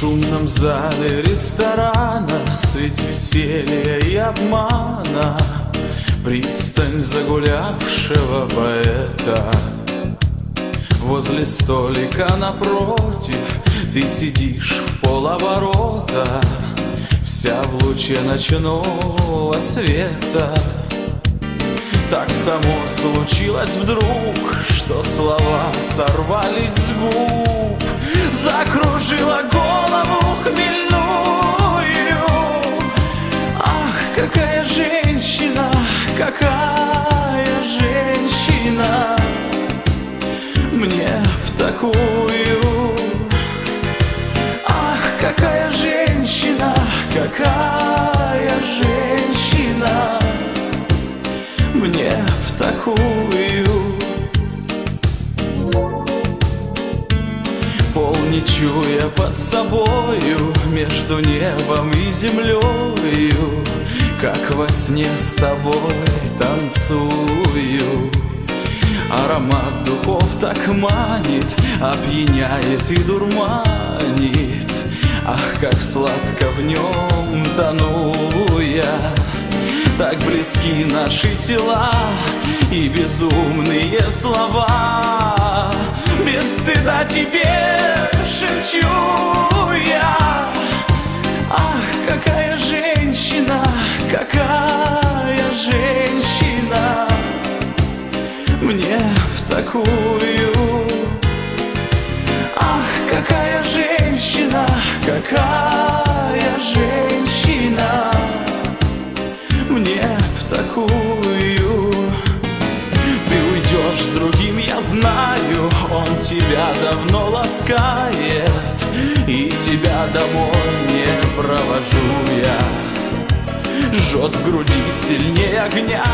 Шумном зале ресторана Средь веселья и обмана Пристань загулявшего поэта Возле столика напротив Ты сидишь в полоборота Вся в луче ночного света. Так само случилось вдруг Что слова сорвались с губ Закружила голову Мне в такую. Ах, какая женщина, какая женщина Мне в такую. Пол не чуя под собою Между небом и землею Как во сне с тобой танцую. Аромат духов так манит Опьяняет и дурманит. Ах, как сладко в нем тону я. Так близки наши тела И безумные слова. Без стыда тебе шепчу такую Ах, какая женщина, какая женщина. Мне в такую. Ты уйдешь с другим, я знаю Он тебя давно ласкает И тебя домой не провожу я. Жжет в груди сильнее огня